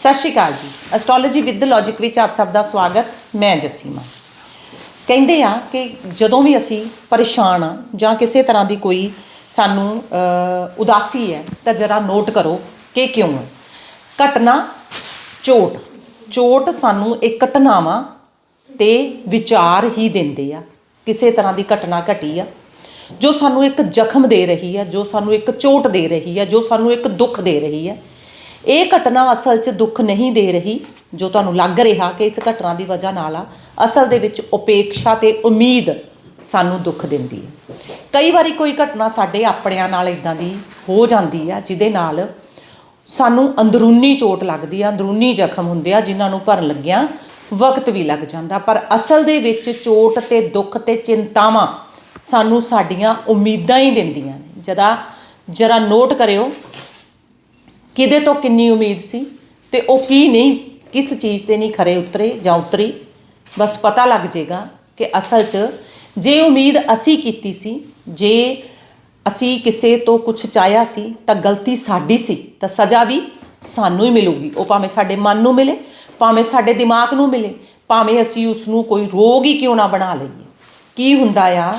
ਸਤਿ ਸ਼੍ਰੀ ਅਕਾਲ ਜੀ। Astrology with logic ਵਿੱਚ ਆਪ ਸਭ ਦਾ ਸਵਾਗਤ। ਮੈਂ ਜਸੀਮਾ। ਕਹਿੰਦੇ ਆ ਕਿ ਜਦੋਂ ਵੀ ਅਸੀਂ ਪਰੇਸ਼ਾਨ ਆ ਜਾਂ ਕਿਸੇ ਤਰ੍ਹਾਂ ਦੀ ਕੋਈ ਸਾਨੂੰ ਉਦਾਸੀ ਹੈ, ਤਾਂ ਜਰਾ ਨੋਟ ਕਰੋ ਕਿ ਕਿਉਂ ਹੈ। ਘਟਨਾ ਚੋਟ। ਚੋਟ ਸਾਨੂੰ ਇਹ ਘਟਨਾਵਾਂ ਤੇ ਵਿਚਾਰ ਹੀ ਦਿੰਦੇ ਆ। ਕਿਸੇ ਤਰ੍ਹਾਂ ਦੀ ਘਟਨਾ ਘਟੀ ਆ, ਜੋ ਸਾਨੂੰ ਇੱਕ ਜ਼ਖਮ ਦੇ ਰਹੀ ਆ, ਜੋ ਸਾਨੂੰ ਇੱਕ ਚੋਟ ਦੇ ਰਹੀ ਆ, ਜੋ ਸਾਨੂੰ ਇੱਕ ਦੁੱਖ ਦੇ ਰਹੀ ਆ। ਇਹ ਘਟਨਾ ਅਸਲ 'ਚ ਦੁੱਖ ਨਹੀਂ ਦੇ ਰਹੀ ਜੋ ਤੁਹਾਨੂੰ ਲੱਗ ਰਿਹਾ ਕਿ ਇਸ ਘਟਨਾ ਦੀ ਵਜ੍ਹਾ ਨਾਲ ਆ। ਅਸਲ ਦੇ ਵਿੱਚ ਉਪੇਕਸ਼ਾ ਤੇ ਉਮੀਦ ਸਾਨੂੰ ਦੁੱਖ ਦਿੰਦੀ ਹੈ। ਕਈ ਵਾਰੀ ਕੋਈ ਘਟਨਾ ਸਾਡੇ ਆਪਣਿਆਂ ਨਾਲ ਇਦਾਂ ਦੀ ਹੋ ਜਾਂਦੀ ਆ, ਜਿਹਦੇ ਨਾਲ ਸਾਨੂੰ ਅੰਦਰੂਨੀ ਚੋਟ ਲੱਗਦੀ ਆ, ਅੰਦਰੂਨੀ ਜ਼ਖਮ ਹੁੰਦੇ ਆ, ਜਿਨ੍ਹਾਂ ਨੂੰ ਭਰਨ ਲੱਗਿਆਂ ਵਕਤ ਵੀ ਲੱਗ ਜਾਂਦਾ। ਪਰ ਅਸਲ ਦੇ ਵਿੱਚ ਚੋਟ ਤੇ ਦੁੱਖ ਤੇ ਚਿੰਤਾਵਾਂ ਸਾਨੂੰ ਸਾਡੀਆਂ ਉਮੀਦਾਂ ਹੀ ਦਿੰਦੀਆਂ ਨੇ। ਜਦਾ ਜਰਾ ਨੋਟ ਕਰਿਓ ਕਿਹਦੇ ਤੋਂ ਕਿੰਨੀ ਉਮੀਦ ਸੀ ਤੇ ਉਹ ਕੀ ਨਹੀਂ, ਕਿਸ ਚੀਜ਼ ਤੇ ਨਹੀਂ ਖਰੇ ਉਤਰੇ ਜਾਂ ਉਤਰੀ, ਬਸ ਪਤਾ ਲੱਗ ਜਾਏਗਾ ਕਿ ਅਸਲ 'ਚ ਜੇ ਉਮੀਦ ਅਸੀਂ ਕੀਤੀ ਸੀ, ਜੇ ਅਸੀਂ ਕਿਸੇ ਤੋਂ ਕੁਝ ਚਾਹਿਆ ਸੀ, ਤਾਂ ਗਲਤੀ ਸਾਡੀ ਸੀ, ਤਾਂ ਸਜ਼ਾ ਵੀ ਸਾਨੂੰ ਹੀ ਮਿਲੂਗੀ। ਉਹ ਭਾਵੇਂ ਸਾਡੇ ਮਨ ਨੂੰ ਮਿਲੇ, ਭਾਵੇਂ ਸਾਡੇ ਦਿਮਾਗ ਨੂੰ ਮਿਲੇ, ਭਾਵੇਂ ਅਸੀਂ ਉਸ ਨੂੰ ਕੋਈ ਰੋਗ ਹੀ ਕਿਉਂ ਨਾ ਬਣਾ ਲਈਏ। ਕੀ ਹੁੰਦਾ ਆ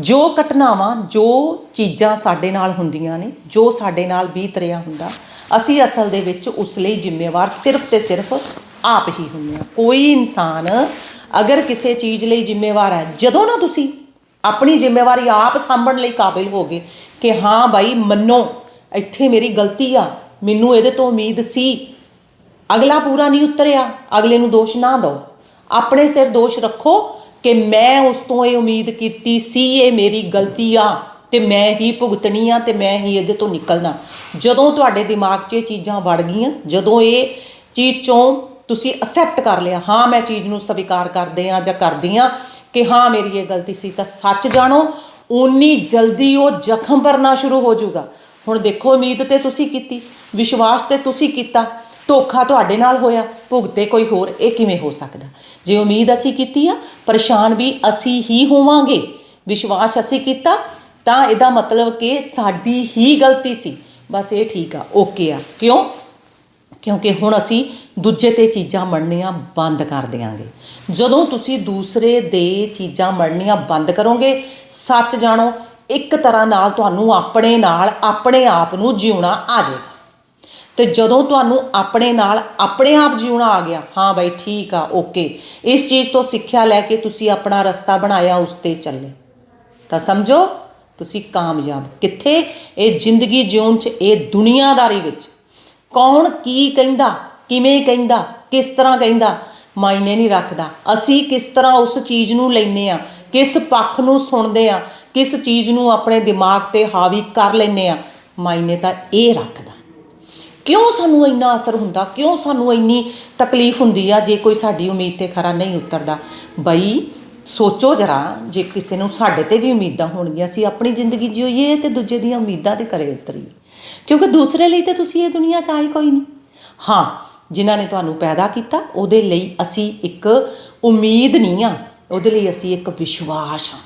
ਜੋ ਘਟਨਾਵਾਂ, ਜੋ ਚੀਜ਼ਾਂ ਸਾਡੇ ਨਾਲ ਹੁੰਦੀਆਂ ਨੇ, ਜੋ ਸਾਡੇ ਨਾਲ ਬੀਤ ਰਿਹਾ ਹੁੰਦਾ, ਅਸੀਂ ਅਸਲ ਦੇ ਵਿੱਚ ਉਸ ਲਈ ਜ਼ਿੰਮੇਵਾਰ ਸਿਰਫ ਤੇ ਸਿਰਫ ਆਪ ਹੀ ਹੁੰਦੇ ਹਾਂ। ਕੋਈ ਇਨਸਾਨ ਅਗਰ ਕਿਸੇ ਚੀਜ਼ ਲਈ ਜ਼ਿੰਮੇਵਾਰ ਹੈ, ਜਦੋਂ ਨਾ ਤੁਸੀਂ ਆਪਣੀ ਜ਼ਿੰਮੇਵਾਰੀ ਆਪ ਸਾਂਭਣ ਲਈ ਕਾਬਿਲ ਹੋਗੇ ਕਿ ਹਾਂ ਬਾਈ, ਮੰਨੋ, ਇੱਥੇ ਮੇਰੀ ਗਲਤੀ ਆ, ਮੈਨੂੰ ਇਹਦੇ ਤੋਂ ਉਮੀਦ ਸੀ, ਅਗਲਾ ਪੂਰਾ ਨਹੀਂ ਉਤਰਿਆ, ਅਗਲੇ ਨੂੰ ਦੋਸ਼ ਨਾ ਦਿਓ। ਆਪਣੇ ਸਿਰ ਦੋਸ਼ ਰੱਖੋ ਕਿ ਮੈਂ ਉਸ ਤੋਂ ਇਹ ਉਮੀਦ ਕੀਤੀ ਸੀ, ਇਹ ਮੇਰੀ ਗਲਤੀ ਆ ਤੇ ਮੈਂ ਹੀ ਭੁਗਤਣੀ ਆ ਤੇ ਮੈਂ ਹੀ ਇਹਦੇ ਤੋਂ ਨਿਕਲਣਾ। ਜਦੋਂ ਤੁਹਾਡੇ ਦਿਮਾਗ 'ਚ ਇਹ ਚੀਜ਼ਾਂ ਵੜ ਗਈਆਂ, ਜਦੋਂ ਇਹ ਚੀਜ਼ ਚੋਂ ਤੁਸੀਂ ਅਸੈਪਟ ਕਰ ਲਿਆ, ਹਾਂ, ਮੈਂ ਚੀਜ਼ ਨੂੰ ਸਵੀਕਾਰ ਕਰਦੇ ਆ ਜਾਂ ਕਰਦੀ ਆ ਕਿ ਹਾਂ, ਮੇਰੀ ਇਹ ਗਲਤੀ ਸੀ, ਤਾਂ ਸੱਚ ਜਾਣੋ ਉਨੀ ਜਲਦੀ ਉਹ ਜ਼ਖਮ ਭਰਨਾ ਸ਼ੁਰੂ ਹੋ ਜਾਊਗਾ। ਹੁਣ ਦੇਖੋ, ਉਮੀਦ ਤੇ ਤੁਸੀਂ ਕੀਤੀ, ਵਿਸ਼ਵਾਸ ਤੇ ਤੁਸੀਂ ਕੀਤਾ ਧੋਖਾ ਤੁਹਾਡੇ ਨਾਲ ਹੋਇਆ, ਭੁਗਤੇ ਕੋਈ ਹੋਰ, ਇਹ ਕਿਵੇਂ ਹੋ ਸਕਦਾ? ਜੇ ਉਮੀਦ ਅਸੀਂ ਕੀਤੀ ਆ, ਪਰੇਸ਼ਾਨ ਵੀ ਅਸੀਂ ਹੀ ਹੋਵਾਂਗੇ। ਵਿਸ਼ਵਾਸ ਅਸੀਂ ਕੀਤਾ, ਤਾਂ ਇਹਦਾ ਮਤਲਬ ਕਿ ਸਾਡੀ ਹੀ ਗਲਤੀ ਸੀ। ਬਸ ਇਹ ਠੀਕ ਆ, ਓਕੇ ਆ। ਕਿਉਂ? ਕਿਉਂਕਿ ਹੁਣ ਅਸੀਂ ਦੂਜੇ ਤੇ ਚੀਜ਼ਾਂ ਮੰਨਣੀਆਂ ਬੰਦ ਕਰ ਦਿਆਂਗੇ। ਜਦੋਂ ਤੁਸੀਂ ਦੂਸਰੇ ਦੇ ਚੀਜ਼ਾਂ ਮੰਨਣੀਆਂ ਬੰਦ ਕਰੋਗੇ, ਸੱਚ ਜਾਣੋ, ਇੱਕ ਤਰ੍ਹਾਂ ਨਾਲ ਤੁਹਾਨੂੰ ਆਪਣੇ ਨਾਲ, ਆਪਣੇ ਆਪ ਨੂੰ ਜਿਉਣਾ ਆ ਜਾਏਗਾ। ਅਤੇ ਜਦੋਂ ਤੁਹਾਨੂੰ ਆਪਣੇ ਨਾਲ ਆਪਣੇ ਆਪ ਜਿਉਣਾ ਆ ਗਿਆ, ਹਾਂ ਬਾਈ ਠੀਕ ਆ ਓਕੇ ਇਸ ਚੀਜ਼ ਤੋਂ ਸਿੱਖਿਆ ਲੈ ਕੇ ਤੁਸੀਂ ਆਪਣਾ ਰਸਤਾ ਬਣਾਇਆ, ਉਸ ਤੇ ਚੱਲੇ। ਤਾਂ ਸਮਝੋ, ਤੁਸੀਂ ਕਾਮਯਾਬ। ਕਿੱਥੇ? ਇਹ ਜ਼ਿੰਦਗੀ ਜਿਉਣ ਚ, ਇਹ ਦੁਨੀਆਦਾਰੀ ਵਿੱਚ। ਕੌਣ ਕੀ ਕਹਿੰਦਾ, ਕਿਵੇਂ ਕਹਿੰਦਾ, ਕਿਸ ਤਰ੍ਹਾਂ ਕਹਿੰਦਾ, ਮਾਇਨੇ ਨਹੀਂ ਰੱਖਦਾ। ਅਸੀਂ ਕਿਸ ਤਰ੍ਹਾਂ ਉਸ ਚੀਜ਼ ਨੂੰ ਲੈਨੇ ਆ ਕਿਸ ਪੱਖ ਨੂੰ ਸੁਣਦੇ ਆ ਕਿਸ ਚੀਜ਼ ਨੂੰ ਆਪਣੇ ਦਿਮਾਗ ਤੇ ਹਾਵੀ ਕਰ ਲੈਨੇ ਆ ਮਾਇਨੇ ਤਾਂ ਇਹ ਰੱਖਦਾ। ਕਿਉਂ ਸਾਨੂੰ ਇੰਨਾ ਅਸਰ ਹੁੰਦਾ? ਕਿਉਂ ਸਾਨੂੰ ਇੰਨੀ ਤਕਲੀਫ ਹੁੰਦੀ ਆ ਜੇ ਕੋਈ ਸਾਡੀ ਉਮੀਦ ਤੇ ਖਰਾ ਨਹੀਂ ਉਤਰਦਾ? ਬਈ, ਸੋਚੋ ਜਰਾ, ਜੇ ਕਿਸੇ ਨੂੰ ਸਾਡੇ ਤੇ ਵੀ ਉਮੀਦਾਂ ਹੋਣਗੀਆਂ, ਅਸੀਂ ਆਪਣੀ ਜ਼ਿੰਦਗੀ ਜਿਉਈਏ ਤੇ ਦੂਜੇ ਦੀਆਂ ਉਮੀਦਾਂ ਤੇ ਕਰੇ ਉਤਰੀਏ। ਕਿਉਂਕਿ ਦੂਸਰੇ ਲਈ ਤੇ ਤੁਸੀਂ ਇਹ ਦੁਨੀਆ 'ਚ ਆਏ ਕੋਈ ਨਹੀਂ। ਹਾਂ, ਜਿਨ੍ਹਾਂ ਨੇ ਤੁਹਾਨੂੰ ਪੈਦਾ ਕੀਤਾ, ਉਹਦੇ ਲਈ ਅਸੀਂ ਇੱਕ ਉਮੀਦ ਨਹੀਂ ਆ। ਉਹਦੇ ਲਈ ਅਸੀਂ ਇੱਕ ਵਿਸ਼ਵਾਸ ਆ।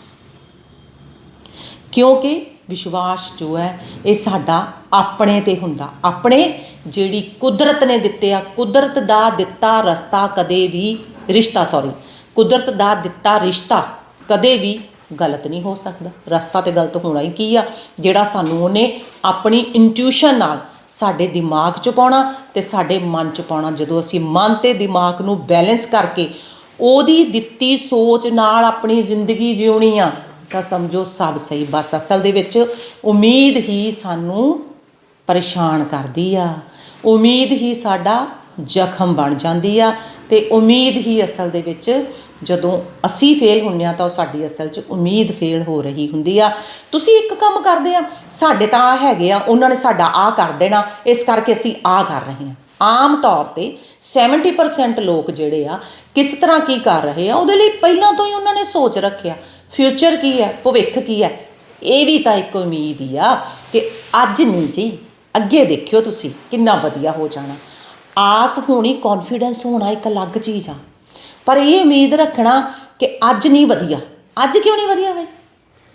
ਕਿਉਂਕਿ ਵਿਸ਼ਵਾਸ ਜੋ ਹੈ, ਇਹ ਸਾਡਾ ਆਪਣੇ ਤੇ ਹੁੰਦਾ। ਆਪਣੇ ਜਿਹੜੀ ਕੁਦਰਤ ਨੇ ਦਿੱਤੇ ਆ, ਕੁਦਰਤ ਦਾ ਦਿੱਤਾ ਰਸਤਾ ਕਦੇ ਵੀ ਰਿਸ਼ਤਾ ਸੌਰੀ ਕੁਦਰਤ ਦਾ ਦਿੱਤਾ ਰਿਸ਼ਤਾ ਕਦੇ ਵੀ ਗਲਤ ਨਹੀਂ ਹੋ ਸਕਦਾ। ਰਸਤਾ ਤੇ ਗਲਤ ਹੋਣਾ ਹੀ ਕੀ ਆ? ਜਿਹੜਾ ਸਾਨੂੰ ਉਹਨੇ ਆਪਣੀ ਇੰਟਿਊਸ਼ਨ ਨਾਲ ਸਾਡੇ ਦਿਮਾਗ 'ਚ ਪਾਉਣਾ ਤੇ ਸਾਡੇ ਮਨ 'ਚ ਪਾਉਣਾ। ਜਦੋਂ ਅਸੀਂ ਮਨ ਤੇ ਦਿਮਾਗ ਨੂੰ ਬੈਲੈਂਸ ਕਰਕੇ ਉਹਦੀ ਦਿੱਤੀ ਸੋਚ ਨਾਲ ਆਪਣੀ ਜ਼ਿੰਦਗੀ ਜਿਉਣੀ ਆ ਤਾਂ ਸਮਝੋ ਸਭ ਸਹੀ। ਬਸ ਅਸਲ ਦੇ ਵਿੱਚ ਉਮੀਦ ਹੀ ਸਾਨੂੰ ਪਰੇਸ਼ਾਨ ਕਰਦੀ ਆ। ਉਮੀਦ ਹੀ ਸਾਡਾ ਜ਼ਖਮ ਬਣ ਜਾਂਦੀ ਆ ਤੇ ਉਮੀਦ ਹੀ ਅਸਲ ਦੇ ਵਿੱਚ ਜਦੋਂ ਅਸੀਂ ਫੇਲ ਹੁੰਨੇ ਆ ਤਾਂ ਉਹ ਸਾਡੀ ਅਸਲ 'ਚ ਉਮੀਦ ਫੇਲ ਹੋ ਰਹੀ ਹੁੰਦੀ ਆ। ਤੁਸੀਂ ਇੱਕ ਕੰਮ ਕਰਦੇ ਆ, ਸਾਡੇ ਤਾਂ ਆ ਹੈਗੇ ਆ, ਉਹਨਾਂ ਨੇ ਸਾਡਾ ਆ ਕਰ ਦੇਣਾ, ਇਸ ਕਰਕੇ ਅਸੀਂ ਆ ਕਰ ਰਹੇ ਹਾਂ ਆਮ ਤੌਰ ਤੇ 70% ਲੋਕ ਜਿਹੜੇ ਆ, ਕਿਸ ਤਰ੍ਹਾਂ ਕੀ ਕਰ ਰਹੇ ਆ, ਉਹਦੇ ਲਈ ਪਹਿਲਾਂ ਤੋਂ ਹੀ ਉਹਨਾਂ ਨੇ ਸੋਚ ਰੱਖਿਆ। ਫਿਊਚਰ ਕੀ ਹੈ? ਭਵਿੱਖ ਕੀ ਹੈ? ਇਹ ਵੀ ਤਾਂ ਇੱਕ ਉਮੀਦ ਹੀ ਆ ਕਿ ਅੱਜ ਨਹੀਂ ਜੀ, ਅੱਗੇ ਦੇਖਿਓ ਤੁਸੀਂ ਕਿੰਨਾ ਵਧੀਆ ਹੋ ਜਾਣਾ। ਆਸ ਹੋਣੀ ਕੌਨਫੀਡੈਂਸ ਹੋਣਾ ਇੱਕ ਅਲੱਗ ਚੀਜ਼ ਆ। ਪਰ ਇਹ ਉਮੀਦ ਰੱਖਣਾ ਕਿ ਅੱਜ ਨਹੀਂ ਵਧੀਆ। ਅੱਜ ਕਿਉਂ ਨਹੀਂ ਵਧੀਆ ਵੇ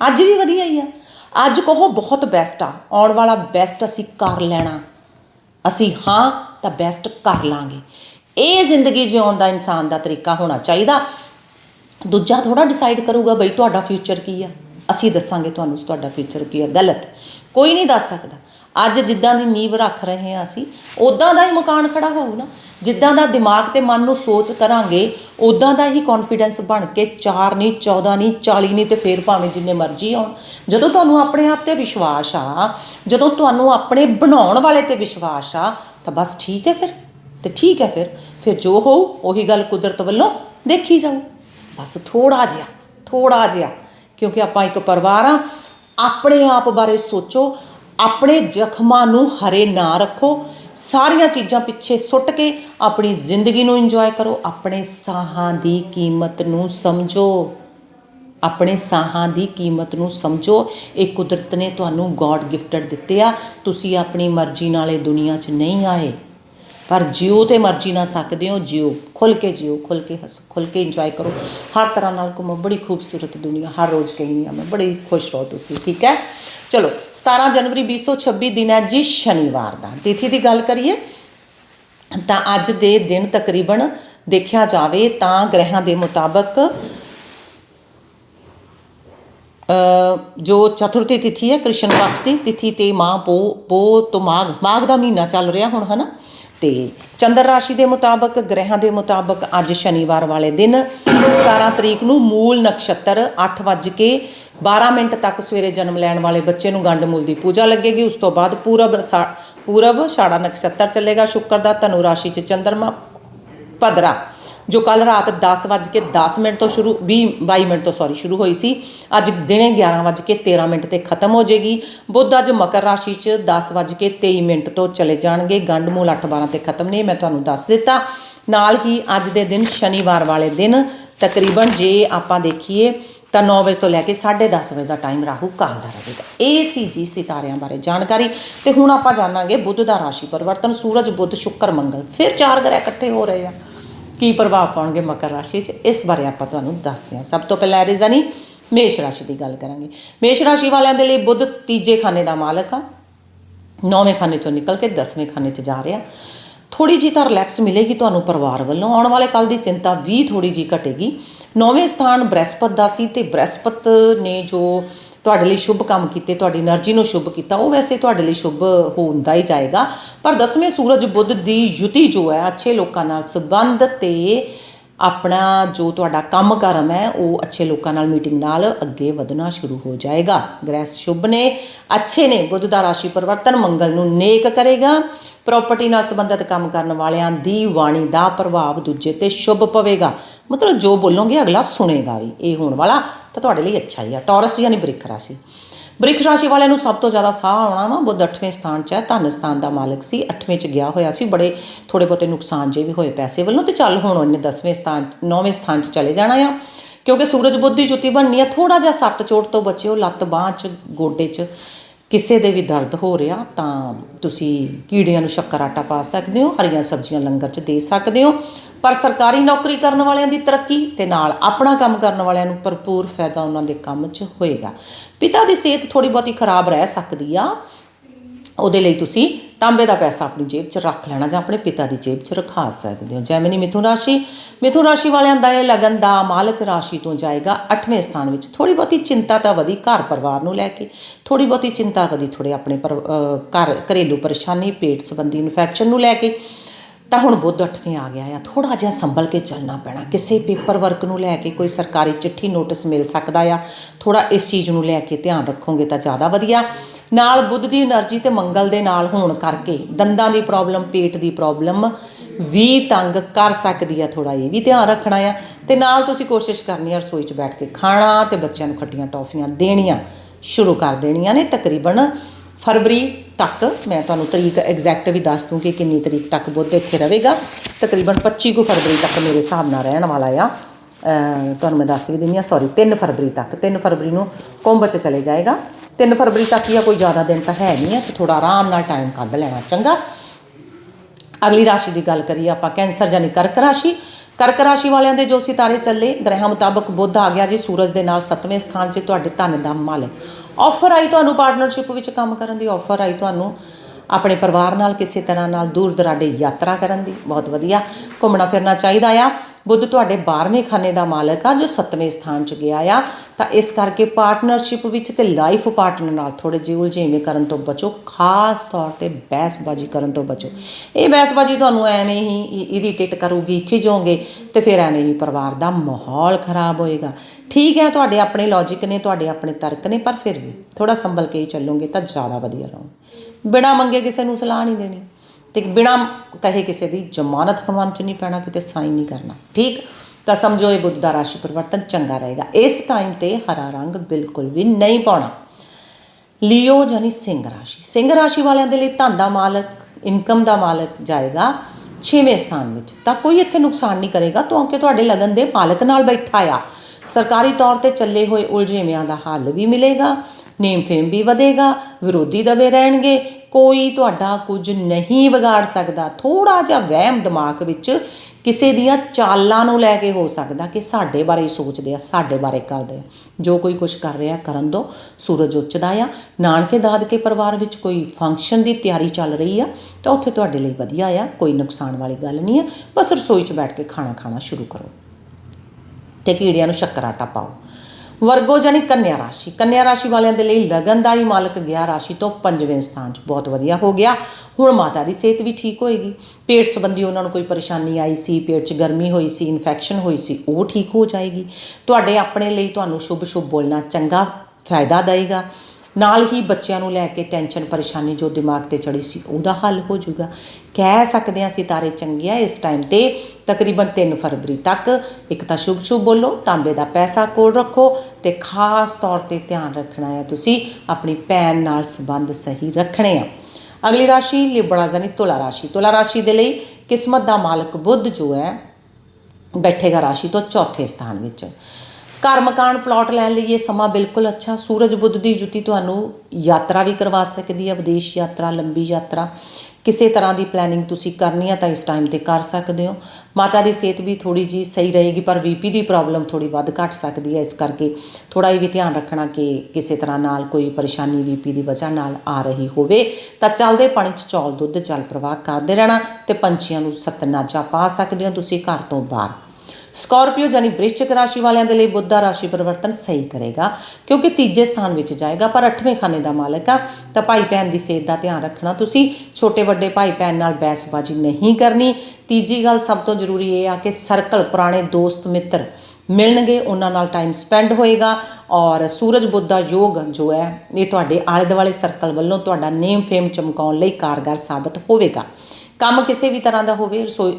ਅੱਜ ਵੀ ਵਧੀਆ ਹੀ ਆ। ਅੱਜ ਕਹੋ ਬਹੁਤ ਬੈਸਟ ਆ। ਆਉਣ ਵਾਲਾ ਬੈਸਟ ਅਸੀਂ ਕਰ ਲੈਣਾ। ਅਸੀਂ ਹਾਂ ਤਾਂ ਬੈਸਟ ਕਰ ਲਾਂਗੇ। ਇਹ ਜ਼ਿੰਦਗੀ ਜਿਉਣ ਦਾ ਇਨਸਾਨ ਦਾ ਤਰੀਕਾ ਹੋਣਾ ਚਾਹੀਦਾ। ਦੂਜਾ ਥੋੜਾ ਡਿਸਾਈਡ ਕਰੂਗਾ ਬਈ ਤੁਹਾਡਾ ਫਿਊਚਰ ਕੀ ਆ। ਅਸੀਂ ਦੱਸਾਂਗੇ ਤੁਹਾਨੂੰ ਤੁਹਾਡਾ ਫਿਊਚਰ ਕੀ ਆ। ਗਲਤ। ਕੋਈ ਨਹੀਂ ਦੱਸ ਸਕਦਾ। ਅੱਜ ਜਿੱਦਾਂ ਦੀ ਨੀਂਵ ਰੱਖ ਰਹੇ ਹਾਂ ਅਸੀਂ ਉਦਾਂ ਦਾ ਹੀ ਮਕਾਨ ਖੜਾ ਹੋਊ ਨਾ। ਜਿੱਦਾਂ ਦਾ ਦਿਮਾਗ ਤੇ ਮਨ ਨੂੰ ਸੋਚ ਕਰਾਂਗੇ ਉਦਾਂ ਦਾ ਹੀ ਕੌਨਫੀਡੈਂਸ ਬਣ ਕੇ 4 ਨਹੀਂ 14 ਨਹੀਂ 40 ਨਹੀਂ ਤੇ ਫੇਰ ਭਾਵੇਂ ਜਿੰਨੇ ਮਰਜ਼ੀ ਆਉਣ। ਜਦੋਂ ਤੁਹਾਨੂੰ ਆਪਣੇ ਆਪ ਤੇ ਵਿਸ਼ਵਾਸ ਆ, ਜਦੋਂ ਤੁਹਾਨੂੰ ਆਪਣੇ ਬਣਾਉਣ ਵਾਲੇ ਤੇ ਵਿਸ਼ਵਾਸ ਆ, ਤਾਂ ਬਸ ਠੀਕ ਹੈ ਫਿਰ। ਤੇ ਠੀਕ ਹੈ ਫਿਰ। ਫਿਰ ਜੋ ਹੋਊ, ਉਹੀ ਗੱਲ ਕੁਦਰਤ ਵੱਲੋਂ ਦੇਖੀ ਜਾਊ। ਬਸ ਥੋੜਾ ਜਿਹਾ ਥੋੜਾ ਜਿਹਾ, ਕਿਉਂਕਿ ਆਪਾਂ ਇੱਕ ਪਰਿਵਾਰ ਆ ਆਪਣੇ ਆਪ ਬਾਰੇ ਸੋਚੋ, ਆਪਣੇ ਜ਼ਖਮਾਂ ਨੂੰ ਹਰੇ ਨਾ ਰੱਖੋ, ਸਾਰੀਆਂ ਚੀਜ਼ਾਂ ਪਿੱਛੇ ਸੁੱਟ ਕੇ ਆਪਣੀ ਜ਼ਿੰਦਗੀ ਨੂੰ ਇੰਜੋਏ ਕਰੋ, ਆਪਣੇ ਸਾਹਾਂ ਦੀ ਕੀਮਤ ਨੂੰ ਸਮਝੋ। ਆਪਣੇ ਸਾਹਾਂ ਦੀ ਕੀਮਤ ਨੂੰ ਸਮਝੋ, ਇਹ ਕੁਦਰਤ ਨੇ ਤੁਹਾਨੂੰ ਗੋਡ ਗਿਫਟਡ ਦਿੱਤੇ ਆ, ਤੁਸੀਂ ਆਪਣੀ ਮਰਜ਼ੀ ਨਾਲ ਇਹ ਦੁਨੀਆ 'ਚ ਨਹੀਂ ਆਏ। ਪਰ ਜਿਉ ਤੇ ਮਰਜ਼ੀ ਨਾਲ ਸਕਦੇ ਹੋ, ਜਿਉ। ਖੁੱਲ ਕੇ ਜਿਉ ਖੁੱਲ ਕੇ ਹੱਸੋ ਖੁੱਲ ਕੇ ਇੰਜੋਏ ਕਰੋ। ਹਰ ਤਰ੍ਹਾਂ ਨਾਲ ਘੁੰਮੋ, ਬੜੀ ਖੂਬਸੂਰਤ ਦੁਨੀਆ, ਹਰ ਰੋਜ਼ ਕਹਿੰਦੀ ਆ ਮੈਂ, ਬੜੀ ਖੁਸ਼ ਰਹੋ ਤੁਸੀਂ, ਠੀਕ ਹੈ? ਚਲੋ 17 ਜਨਵਰੀ 2026 ਦਿਨ ਹੈ ਜੀ ਸ਼ਨੀਵਾਰ ਦਾ। ਤਿਥੀ ਦੀ ਗੱਲ ਕਰੀਏ, ਤਾਂ ਅੱਜ ਦੇ ਦਿਨ ਤਕਰੀਬਨ ਦੇਖਿਆ ਜਾਵੇ ਤਾਂ ਗ੍ਰਹਿਾਂ ਦੇ ਮੁਤਾਬਕ ਜੋ ਚਤੁਰਥੀ ਤਿਥੀ ਹੈ ਕ੍ਰਿਸ਼ਨ ਪਕਸ਼ ਦੀ, ਤਿਥੀ ਤੇ ਮਾਂ, ਪੋ ਪੋ, ਤੋਂ ਮਾਘ ਮਾਘ ਦਾ ਮਹੀਨਾ ਚੱਲ ਰਿਹਾ ਹੁਣ, ਹਨਾ? ਤੇ ਚੰਦਰ ਰਾਸ਼ੀ ਦੇ ਮੁਤਾਬਕ, ਗ੍ਰਹਿਾਂ ਦੇ ਮੁਤਾਬਕ ਅੱਜ ਸ਼ਨੀਵਾਰ ਵਾਲੇ ਦਿਨ 17 ਤਰੀਕ ਨੂੰ ਮੂਲ ਨਕਸ਼ਤਰ 8 ਵੱਜ ਕੇ 12 ਮਿੰਟ ਤੱਕ ਸਵੇਰੇ ਜਨਮ ਲੈਣ ਵਾਲੇ ਬੱਚੇ ਨੂੰ ਗੰਡ ਮੂਲ ਦੀ ਪੂਜਾ ਲੱਗੇਗੀ। ਉਸ ਤੋਂ ਬਾਅਦ ਪੂਰਬ ਸਾ- ਪੂਰਬ ਛਾੜਾ ਨਕਸ਼ਤਰ ਚੱਲੇਗਾ। ਸ਼ੁੱਕਰ ਦਾ ਧਨੁ ਰਾਸ਼ੀ 'ਚ ਚੰਦਰਮਾ, ਭਦਰਾ। ਜੋ ਕੱਲ ਰਾਤ 10 ਵੱਜ ਕੇ 10 ਮਿੰਟ ਤੋਂ ਸ਼ੁਰੂ 20 22 ਮਿੰਟ ਤੋਂ ਸੌਰੀ ਸ਼ੁਰੂ ਹੋਈ ਸੀ, ਅੱਜ ਦਿਨੇ 11 ਵੱਜ ਕੇ 13 ਮਿੰਟ ਤੇ ਖਤਮ ਹੋ ਜਾਏਗੀ। ਬੁੱਧ ਅੱਜ ਮਕਰ ਰਾਸ਼ੀ 'ਚ 10 ਵੱਜ ਕੇ 23 ਮਿੰਟ ਤੋਂ ਚਲੇ ਜਾਣਗੇ। ਗੰਡ ਮੂਲ 8 12 ਤੇ ਖਤਮ ਨੇ, ਮੈਂ ਤੁਹਾਨੂੰ ਦੱਸ ਦਿੱਤਾ। ਨਾਲ ਹੀ ਅੱਜ ਦੇ ਦਿਨ ਸ਼ਨੀਵਾਰ ਵਾਲੇ ਦਿਨ, ਤਕਰੀਬਨ ਜੇ ਆਪਾਂ ਦੇਖੀਏ ਤਾਂ 9 ਵਜੇ ਤੋਂ ਲੈ ਕੇ 10:30 ਵਜੇ ਦਾ ਟਾਈਮ ਰਾਹੂ ਕਾਲ ਦਾ ਰਹੇਗਾ। ਇਹ ਸੀ ਜੀ ਸਿਤਾਰਿਆਂ ਬਾਰੇ ਜਾਣਕਾਰੀ। ਤੇ ਹੁਣ ਆਪਾਂ ਜਾਣਾਂਗੇ ਬੁੱਧ ਦਾ ਰਾਸ਼ੀ ਪਰਿਵਰਤਨ। ਸੂਰਜ, ਬੁੱਧ, ਸ਼ੁੱਕਰ, ਮੰਗਲ ਫਿਰ ਚਾਰ ਗ੍ਰਹਿ ਇਕੱਠੇ ਹੋ ਰਹੇ ਆ। ਕੀ ਪ੍ਰਭਾਵ ਪਾਉਣਗੇ ਮਕਰ ਰਾਸ਼ੀ 'ਚ ਇਸ ਬਾਰੇ ਆਪਾਂ ਤੁਹਾਨੂੰ ਦੱਸਦੇ ਹਾਂ। ਸਭ ਤੋਂ ਪਹਿਲਾਂ ਐਰੀਜ਼ਾਨੀ ਮੇਸ਼ ਰਾਸ਼ੀ ਦੀ ਗੱਲ ਕਰਾਂਗੇ। ਮੇਸ਼ ਰਾਸ਼ੀ ਵਾਲਿਆਂ ਦੇ ਲਈ ਬੁੱਧ ਤੀਜੇ ਖਾਨੇ ਦਾ ਮਾਲਕ ਆ। ਨੌਵੇਂ ਖਾਨੇ ਚੋਂ ਨਿਕਲ ਕੇ 10ਵੇਂ ਖਾਨੇ 'ਚ ਜਾ ਰਿਹਾ। ਥੋੜੀ ਜੀ ਤਾਂ ਰਿਲੈਕਸ ਮਿਲੇਗੀ ਤੁਹਾਨੂੰ ਪਰਿਵਾਰ ਵੱਲੋਂ। ਆਉਣ ਵਾਲੇ ਕੱਲ ਦੀ ਚਿੰਤਾ ਵੀ ਥੋੜੀ ਜੀ ਘਟੇਗੀ। ਨੌਵੇਂ ਸਥਾਨ ਬ੍ਰਹਿਸਪਤ ਦਾ ਸੀ ਤੇ ਬ੍ਰਹਿਸਪਤ ਨੇ ਜੋ ਤੁਹਾਡੇ ਲਈ ਸ਼ੁਭ ਕੰਮ ਕੀਤੇ, ਤੁਹਾਡੀ એનર્ਜੀ ਨੂੰ ਸ਼ੁਭ ਕੀਤਾ, ਉਹ ਵੈਸੇ ਤੁਹਾਡੇ ਲਈ ਸ਼ੁਭ ਹੁੰਦਾ ਹੀ ਜਾਏਗਾ। ਪਰ ਦਸਵੇਂ ਸੂਰਜ ਬੁੱਧ ਦੀ ਯੁਤੀ ਜੋ ਹੈ, ਅੱਛੇ ਲੋਕਾਂ ਨਾਲ ਸੰਬੰਧ ਤੇ ਆਪਣਾ ਜੋ ਤੁਹਾਡਾ ਕੰਮ ਕਰਮ ਹੈ, ਉਹ ਅੱਛੇ ਲੋਕਾਂ ਨਾਲ ਮੀਟਿੰਗ ਨਾਲ ਅੱਗੇ ਵਧਣਾ ਸ਼ੁਰੂ ਹੋ ਜਾਏਗਾ। ਗ੍ਰਹਿ ਸ਼ੁਭ ਨੇ, ਅੱਛੇ ਨੇ, ਬੁੱਧ ਦਾ ਰਾਸ਼ੀ ਪਰਿਵਰਤਨ ਮੰਗਲ ਨੂੰ ਨੇਕ ਕਰੇਗਾ। ਪ੍ਰਾਪਰਟੀ ਨਾਲ ਸੰਬੰਧਿਤ ਕੰਮ ਕਰਨ ਵਾਲਿਆਂ ਦੀ ਬਾਣੀ ਦਾ ਪ੍ਰਭਾਵ ਦੂਜੇ ਤੇ ਸ਼ੁਭ ਪਵੇਗਾ। ਮਤਲਬ ਜੋ ਬੋਲੋਗੇ, ਅਗਲਾ ਸੁਣੇਗਾ ਵੀ। ਇਹ ਹੋਣ ਵਾਲਾ ਤਾਂ ਤੁਹਾਡੇ ਲਈ ਅੱਛਾ ਹੀ ਆ। ਟੌਰਸ ਯਾਨੀ ਬ੍ਰਿਖ ਰਾਸ਼ੀ। ਬ੍ਰਿਖ ਰਾਸ਼ੀ ਵਾਲਿਆਂ ਨੂੰ ਸਭ ਤੋਂ ਜ਼ਿਆਦਾ ਸਾਹ ਆਉਣਾ ਵਾ, ਬੁੱਧ 8ਵੇਂ ਸਥਾਨ 'ਚ ਹੈ, ਧਨ ਸਥਾਨ ਦਾ ਮਾਲਕ ਸੀ 8ਵੇਂ 'ਚ ਗਿਆ ਹੋਇਆ ਸੀ, ਬੜੇ ਥੋੜੇ ਬਹੁਤੇ ਨੁਕਸਾਨ ਜੇ ਵੀ ਹੋਏ ਪੈਸੇ ਵੱਲੋਂ ਤੇ ਚੱਲ ਹੁਣ ਉਹਨੇ 10ਵੇਂ ਸਥਾਨ 9ਵੇਂ ਸਥਾਨ 'ਚ ਚਲੇ ਜਾਣਾ ਆ। ਕਿਉਂਕਿ ਸੂਰਜ ਬੁੱਧ ਦੀ ਜੁਤੀ ਬਣਨੀ ਆ ਥੋੜਾ ਜਿਹਾ ਸੱਟ ਚੋਟ ਤੋਂ ਬਚਿਓ, ਲੱਤ ਬਾਂਹ 'ਚ, ਗੋਡੇ 'ਚ ਕਿਸੇ ਦੇ ਵੀ ਦਰਦ ਹੋ ਰਿਹਾ ਤਾਂ ਤੁਸੀਂ ਕੀੜਿਆਂ ਨੂੰ ਸ਼ੱਕਰ ਆਟਾ ਪਾ ਸਕਦੇ ਹੋ, ਹਰੀਆਂ ਸਬਜ਼ੀਆਂ ਲੰਗਰ 'ਚ ਦੇ ਸਕਦੇ ਹੋ। ਪਰ ਸਰਕਾਰੀ ਨੌਕਰੀ ਕਰਨ ਵਾਲਿਆਂ ਦੀ ਤਰੱਕੀ ਤੇ ਨਾਲ ਆਪਣਾ ਕੰਮ ਕਰਨ ਵਾਲਿਆਂ ਨੂੰ ਭਰਪੂਰ ਫਾਇਦਾ ਉਹਨਾਂ ਦੇ ਕੰਮ 'ਚ ਹੋਏਗਾ। ਪਿਤਾ ਦੀ ਸਿਹਤ ਥੋੜੀ ਬਹੁਤੀ ਖਰਾਬ ਰਹਿ ਸਕਦੀ ਆ। ਉਹਦੇ ਲਈ ਤੁਸੀਂ ਤਾਂਬੇ ਦਾ ਪੈਸਾ ਆਪਣੀ ਜੇਬ 'ਚ ਰੱਖ ਲੈਣਾ ਜਾਂ ਆਪਣੇ ਪਿਤਾ ਦੀ ਜੇਬ 'ਚ ਰਖਾ ਸਕਦੇ ਹੋ। ਜੈਮਨੀ ਮਿਥੁਨ ਰਾਸ਼ੀ ਮਿਥੁਨ ਰਾਸ਼ੀ ਵਾਲਿਆਂ ਦਾ ਇਹ ਲਗਨ ਦਾ ਮਾਲਕ ਰਾਸ਼ੀ ਤੋਂ ਜਾਏਗਾ। 8ਵੇਂ ਸਥਾਨ ਵਿੱਚ ਥੋੜੀ ਬਹੁਤੀ ਚਿੰਤਾ ਤਾਂ ਵਧੀ ਘਰ ਪਰਿਵਾਰ ਨੂੰ ਲੈ ਕੇ। ਥੋੜੀ ਬਹੁਤੀ ਚਿੰਤਾ ਵਧੀ ਥੋੜੇ ਆਪਣੇ ਪਰ- ਘਰ ਘਰੇਲੂ ਪਰੇਸ਼ਾਨੀ, ਪੇਟ ਸੰਬੰਧੀ ਇਨਫੈਕਸ਼ਨ ਨੂੰ ਲੈ ਕੇ। ਤਾਂ ਹੁਣ ਬੁੱਧ ਅੱਠਵੇਂ ਆ ਗਿਆ ਆ। ਥੋੜਾ ਜਿਹਾ ਸੰਭਲ ਕੇ ਚੱਲਣਾ ਪੈਣਾ। ਕਿਸੇ ਪੇਪਰ ਵਰਕ ਨੂੰ ਲੈ ਕੇ ਕੋਈ ਸਰਕਾਰੀ ਚਿੱਠੀ ਨੋਟਿਸ ਮਿਲ ਸਕਦਾ ਆ। ਥੋੜਾ ਇਸ ਚੀਜ਼ ਨੂੰ ਲੈ ਕੇ ਧਿਆਨ ਰੱਖੋਗੇ ਤਾਂ ਜ਼ਿਆਦਾ ਵਧੀਆ। ਨਾਲ ਬੁੱਧ ਦੀ એનર્ਜੀ ਤੇ ਮੰਗਲ ਦੇ ਨਾਲ ਹੋਣ ਕਰਕੇ ਦੰਦਾਂ ਦੀ ਪ੍ਰੋਬਲਮ, ਪੇਟ ਦੀ ਪ੍ਰੋਬਲਮ ਵੀ ਤੰਗ ਕਰ ਸਕਦੀ ਆ ਥੋੜਾ ਇਹ ਵੀ ਧਿਆਨ ਰੱਖਣਾ ਆ। ਤੇ ਨਾਲ ਤੁਸੀਂ ਕੋਸ਼ਿਸ਼ ਕਰਨੀ ਆ ਰਸੋਈ 'ਚ ਬੈਠ ਕੇ ਖਾਣਾ ਤੇ ਬੱਚਿਆਂ ਨੂੰ ਖੱਟੀਆਂ ਟੌਫੀਆਂ ਦੇਣੀਆਂ। ਸ਼ੁਰੂ ਕਰ ਦੇਣੀਆਂ ਨੇ ਤਕਰੀਬਨ ਫਰਵਰੀ ਤੱਕ, ਮੈਂ ਤੁਹਾਨੂੰ ਤਰੀਕ ਐਗਜ਼ੈਕਟ ਵੀ ਦੱਸ ਦੂੰ ਕਿ ਕਿੰਨੀ ਤਰੀਕ ਤੱਕ ਬੁੱਧ ਇੱਥੇ ਰਹੇਗਾ। ਤਕਰੀਬਨ 25 ਕੁ ਫਰਵਰੀ ਤੱਕ ਮੇਰੇ ਹਿਸਾਬ ਨਾਲ ਰਹਿਣ ਵਾਲਾ ਆ। ਤੁਹਾਨੂੰ ਮੈਂ ਦੱਸ ਵੀ ਦਿੰਦੀ ਆ ਸੌਰੀ 3 ਫਰਵਰੀ ਤੱਕ। 3 ਫਰਵਰੀ ਨੂੰ ਕੁੰਭ 'ਚ ਚਲੇ ਜਾਏਗਾ। 3 ਫਰਵਰੀ ਤੱਕ ਹੀ ਆ ਕੋਈ ਜ਼ਿਆਦਾ ਦਿਨ ਤਾਂ ਹੈ ਨਹੀਂ ਆ, ਤੇ ਥੋੜਾ ਆਰਾਮ ਨਾਲ ਟਾਈਮ ਕੱਢ ਲੈਣਾ ਚੰਗਾ। ਅਗਲੀ ਰਾਸ਼ੀ ਦੀ ਗੱਲ ਕਰੀਏ ਆਪਾਂ, ਕੈਂਸਰ ਜਾਨੀ ਕਰਕ ਰਾਸ਼ੀ। ਕਰਕ ਰਾਸ਼ੀ ਵਾਲਿਆਂ ਦੇ ਜੋ ਸਿਤਾਰੇ ਚੱਲੇ, ਗ੍ਰਹਿਾਂ ਮੁਤਾਬਕ ਬੁੱਧ ਆ ਗਿਆ ਜੀ, ਸੂਰਜ ਦੇ ਨਾਲ 7ਵੇਂ ਸਥਾਨ 'ਚ, ਤੁਹਾਡੇ ਧਨ ਦਾ ਮਾਲਕ। ਆਫਰ ਆਈ ਤੁਹਾਨੂੰ ਪਾਰਟਨਰਸ਼ਿਪ ਵਿੱਚ ਕੰਮ ਕਰਨ ਦੀ? ਆਫਰ ਆਈ ਤੁਹਾਨੂੰ ਆਪਣੇ ਪਰਿਵਾਰ ਨਾਲ, ਕਿਸੇ ਤਰ੍ਹਾਂ ਨਾਲ ਦੂਰ ਦਰਾਡੇ ਯਾਤਰਾ ਕਰਨ ਦੀ? ਬਹੁਤ ਵਧੀਆ। ਘੁੰਮਣਾ ਫਿਰਨਾ ਚਾਹੀਦਾ ਆ। ਬੁੱਧ ਤੁਹਾਡੇ 12ਵੇਂ ਖਾਨੇ ਦਾ ਮਾਲਕ ਆ, ਜੋ 7ਵੇਂ ਸਥਾਨ 'ਚ ਗਿਆ ਆ। ਤਾਂ ਇਸ ਕਰਕੇ ਪਾਰਟਨਰਸ਼ਿਪ ਵਿੱਚ ਤੇ ਲਾਈਫ ਪਾਰਟਨਰ ਨਾਲ ਥੋੜੇ ਜਿਹੇ ਉਲਝੇਵੇਂ ਕਰਨ ਤੋਂ ਬਚੋ, ਖਾਸ ਤੌਰ ਤੇ ਬਹਿਸਬਾਜ਼ੀ ਕਰਨ ਤੋਂ ਬਚੋ। ਇਹ ਬਹਿਸਬਾਜ਼ੀ ਤੁਹਾਨੂੰ ਐਵੇਂ ਹੀ ਇਰੀਟੇਟ ਕਰੂਗੀ ਖਿਜੋਗੇ ਤੇ ਫਿਰ ਐਵੇਂ ਹੀ ਪਰਿਵਾਰ ਦਾ ਮਾਹੌਲ ਖਰਾਬ ਹੋਏਗਾ। ਠੀਕ ਹੈ, ਤੁਹਾਡੇ ਆਪਣੇ ਲੌਜੀਕ ਨੇ, ਤੁਹਾਡੇ ਆਪਣੇ ਤਰਕ ਨੇ, ਪਰ ਫਿਰ ਵੀ ਥੋੜਾ ਸੰਭਲ ਕੇ ਹੀ ਚੱਲੋਗੇ ਤਾਂ ਜ਼ਿਆਦਾ ਵਧੀਆ ਰਹੋਗੇ। ਬਿਨਾਂ ਮੰਗੇ ਕਿਸੇ ਨੂੰ ਸਲਾਹ ਨਹੀਂ ਦੇਣੀ। ਤੇ ਬਿਨਾਂ ਕਹੇ ਕਿਸੇ ਦੀ ਜ਼ਮਾਨਤ ਖਵਾਨ ਚ ਨਹੀਂ ਪੈਣਾ, ਕਿਤੇ ਸਾਈਨ ਨਹੀਂ ਕਰਨਾ। ਠੀਕ? ਤਾਂ ਸਮਝੋ ਇਹ ਬੁੱਧ ਦਾ ਰਾਸ਼ੀ ਪਰਿਵਰਤਨ ਚੰਗਾ ਰਹੇਗਾ। ਇਸ ਟਾਈਮ ਤੇ ਹਰਾ ਰੰਗ ਬਿਲਕੁਲ ਵੀ ਨਹੀਂ ਪਾਉਣਾ। ਲਿਓ ਜਾਨੀ ਸਿੰਘ ਰਾਸ਼ੀ। ਸਿੰਘ ਰਾਸ਼ੀ ਵਾਲਿਆਂ ਦੇ ਲਈ ਧਨ ਦਾ ਮਾਲਕ ਇਨਕਮ ਦਾ ਮਾਲਕ ਜਾਏਗਾ 6ਵੇਂ ਸਥਾਨ ਵਿੱਚ। ਤਾਂ ਕੋਈ ਇੱਥੇ ਨੁਕਸਾਨ ਨਹੀਂ ਕਰੇਗਾ, ਕਿਉਂਕਿ ਤੁਹਾਡੇ ਲਗਨ ਦੇ ਮਾਲਕ ਨਾਲ ਬੈਠਾ ਆ। ਸਰਕਾਰੀ ਤੌਰ ਤੇ ਚੱਲੇ ਹੋਏ ਉਲਝੇਵਿਆਂ ਦਾ ਹੱਲ ਵੀ ਮਿਲੇਗਾ। ਨੇਮ ਫੇਮ ਵੀ ਵਧੇਗਾ, ਵਿਰੋਧੀ ਦਬੇ ਰਹਿਣਗੇ, ਕੋਈ ਤੁਹਾਡਾ ਕੁਝ ਨਹੀਂ ਵਿਗਾੜ ਸਕਦਾ। ਥੋੜਾ ਜਿਹਾ ਵਹਿਮ ਦਿਮਾਗ ਵਿੱਚ ਕਿਸੇ ਦੀਆਂ ਚਾਲਾਂ ਨੂੰ ਲੈ ਕੇ ਹੋ ਸਕਦਾ ਕਿ ਸਾਡੇ ਬਾਰੇ ਸੋਚਦੇ ਆ, ਸਾਡੇ ਬਾਰੇ ਕਰਦੇ ਆ। ਜੋ ਕੋਈ ਕੁਝ ਕਰ ਰਿਹਾ, ਕਰਨ ਦੋ। ਸੂਰਜ ਉੱਚਦਾ ਆ। ਨਾਨਕੇ ਦਾਦਕੇ ਪਰਿਵਾਰ ਵਿੱਚ ਕੋਈ ਫੰਕਸ਼ਨ ਦੀ ਤਿਆਰੀ ਚੱਲ ਰਹੀ ਆ, ਤਾਂ ਉੱਥੇ ਤੁਹਾਡੇ ਲਈ ਵਧੀਆ ਆ। ਕੋਈ ਨੁਕਸਾਨ ਵਾਲੀ ਗੱਲ ਨਹੀਂ ਆ। ਬਸ ਰਸੋਈ 'ਚ ਬੈਠ ਕੇ ਖਾਣਾ ਖਾਣਾ ਸ਼ੁਰੂ ਕਰੋ। ਤੇ ਕੀੜਿਆਂ ਨੂੰ ਸ਼ੱਕਰ ਆਟਾ ਪਾਓ। ਵਰਗੋ ਜਾਨੀ ਕੰਨਿਆ ਰਾਸ਼ੀ। ਕੰਨਿਆ ਰਾਸ਼ੀ ਵਾਲਿਆਂ ਦੇ ਲਈ ਲਗਨ ਦਾ ਹੀ ਮਾਲਕ ਗਿਆ ਰਾਸ਼ੀ ਤੋਂ ਪੰਜਵੇਂ ਸਥਾਨ 'ਚ। ਬਹੁਤ ਵਧੀਆ ਹੋ ਗਿਆ। ਹੁਣ ਮਾਤਾ ਦੀ ਸਿਹਤ ਵੀ ਠੀਕ ਹੋਏਗੀ। ਪੇਟ ਸੰਬੰਧੀ ਉਹਨਾਂ ਨੂੰ ਕੋਈ ਪਰੇਸ਼ਾਨੀ ਆਈ ਸੀ, ਪੇਟ 'ਚ ਗਰਮੀ ਹੋਈ ਸੀ ਇਨਫੈਕਸ਼ਨ ਹੋਈ ਸੀ, ਉਹ ਠੀਕ ਹੋ ਜਾਏਗੀ। ਤੁਹਾਡੇ ਆਪਣੇ ਲਈ ਤੁਹਾਨੂੰ ਸ਼ੁਭ ਸ਼ੁਭ ਬੋਲਣਾ ਚੰਗਾ ਫਾਇਦਾ ਦੇਵੇਗਾ। ਨਾਲ ਹੀ ਬੱਚਿਆਂ ਨੂੰ ਲੈ ਕੇ ਟੈਨਸ਼ਨ ਪਰੇਸ਼ਾਨੀ ਜੋ ਦਿਮਾਗ ਤੇ ਚੜੀ ਸੀ, ਉਹਦਾ ਹੱਲ ਹੋ ਜਾਊਗਾ। ਕਹਿ ਸਕਦੇ ਹਾਂ ਸਿਤਾਰੇ ਚੰਗੇ ਆ ਇਸ ਟਾਈਮ ਤੇ, ਤਕਰੀਬਨ 3 ਫਰਵਰੀ ਤੱਕ। ਇੱਕ ਤਾਂ ਸ਼ੁਭ ਸ਼ੁਭ ਬੋਲੋ, ਤਾਂਬੇ ਦਾ ਪੈਸਾ ਕੋਲ ਰੱਖੋ ਤੇ ਖਾਸ ਤੌਰ ਤੇ ਧਿਆਨ ਰੱਖਣਾ ਹੈ ਤੁਸੀਂ, ਆਪਣੀ ਭੈਣ ਨਾਲ ਸੰਬੰਧ ਸਹੀ ਰੱਖਣੇ ਆ। ਅਗਲੀ ਰਾਸ਼ੀ ਲਿਬੜਾ ਜਾਨੀ ਤੁਲਾ ਰਾਸ਼ੀ। ਤੁਲਾ ਰਾਸ਼ੀ ਦੇ ਲਈ ਕਿਸਮਤ ਦਾ ਮਾਲਕ ਬੁੱਧ ਜੋ ਹੈ, ਬੈਠੇਗਾ ਰਾਸ਼ੀ ਤੋਂ ਚੌਥੇ ਸਥਾਨ ਵਿੱਚ। ਘਰ ਮਕਾਨ ਪਲਾਟ ਲੈਣ ਲਈ ਇਹ ਸਮਾਂ ਬਿਲਕੁਲ ਅੱਛਾ। ਸੂਰਜ, ਬੁੱਧ ਦੀ ਜੁਤੀ ਤੁਹਾਨੂੰ ਯਾਤਰਾ ਵੀ ਕਰਵਾ ਸਕਦੀ ਹੈ, ਵਿਦੇਸ਼ ਯਾਤਰਾ, ਲੰਬੀ ਯਾਤਰਾ। ਕਿਸੇ ਤਰ੍ਹਾਂ ਦੀ ਪਲੈਨਿੰਗ ਤੁਸੀਂ ਕਰਨੀ ਆ ਤਾਂ ਇਸ ਟਾਈਮ ਤੇ ਕਰ ਸਕਦੇ ਹੋ। ਮਾਤਾ ਦੀ ਸਿਹਤ ਵੀ ਥੋੜੀ ਜੀ ਸਹੀ ਰਹੇਗੀ, ਪਰ ਬੀਪੀ ਦੀ ਪ੍ਰੋਬਲਮ ਥੋੜੀ ਵੱਧ ਘਟ ਸਕਦੀ ਹੈ। ਇਸ ਕਰਕੇ ਥੋੜਾ ਇਹ ਵੀ ਧਿਆਨ ਰੱਖਣਾ ਕਿ ਕਿਸੇ ਤਰ੍ਹਾਂ ਨਾਲ ਕੋਈ ਪਰੇਸ਼ਾਨੀ ਬੀਪੀ ਦੀ ਵਜ੍ਹਾ ਨਾਲ ਆ ਰਹੀ ਹੋਵੇ। ਤਾਂ ਚੱਲਦੇ ਪਾਣੀ 'ਚ ਚੌਲ, ਦੁੱਧ, ਜਲ ਪ੍ਰਵਾਹ ਕਰਦੇ ਰਹਿਣਾ ਤੇ ਪੰਛੀਆਂ ਨੂੰ ਸਤਨਾਜਾ ਪਾ ਸਕਦੇ ਹੋ। ਤੁਸੀਂ ਘਰ ਤੋਂ ਬਾਹਰ ਸਕਾਰਪੀਓ ਜਾਨੀ ਬ੍ਰਿਸ਼ਚਿਕ ਰਾਸ਼ੀ ਵਾਲਿਆਂ ਦੇ ਲਈ ਬੁੱਧ ਦਾ ਰਾਸ਼ੀ ਪਰਿਵਰਤਨ ਸਹੀ ਕਰੇਗਾ, ਕਿਉਂਕਿ ਤੀਜੇ ਸਥਾਨ ਵਿੱਚ ਜਾਏਗਾ, ਪਰ 8ਵੇਂ ਖਾਨੇ ਦਾ ਮਾਲਕ ਆ। ਤਾਂ ਭਾਈ ਭੈਣ ਦੀ ਸਿਹਤ ਦਾ ਧਿਆਨ ਰੱਖਣਾ ਤੁਸੀਂ। ਛੋਟੇ ਵੱਡੇ ਭਾਈ ਭੈਣ ਨਾਲ ਬਹਿਸਬਾਜ਼ੀ ਨਹੀਂ ਕਰਨੀ। ਤੀਜੀ ਗੱਲ ਸਭ ਤੋਂ ਜ਼ਰੂਰੀ ਇਹ ਆ ਕਿ ਸਰਕਲ ਪੁਰਾਣੇ ਦੋਸਤ, ਮਿੱਤਰ ਮਿਲਣਗੇ, ਉਹਨਾਂ ਨਾਲ ਟਾਈਮ ਸਪੈਂਡ ਹੋਏਗਾ। ਔਰ ਸੂਰਜ, ਬੁੱਧ ਦਾ ਯੋਗ ਜੋ ਹੈ, ਇਹ ਤੁਹਾਡੇ ਆਲੇ ਦੁਆਲੇ ਸਰਕਲ ਵੱਲੋਂ ਤੁਹਾਡਾ ਨੇਮ ਫੇਮ ਚਮਕਾਉਣ ਲਈ ਕਾਰਗਰ ਸਾਬਤ ਹੋਵੇਗਾ। ਕੰਮ ਕਿਸੇ ਵੀ ਤਰ੍ਹਾਂ ਦਾ ਹੋਵੇ, ਰਸੋਈ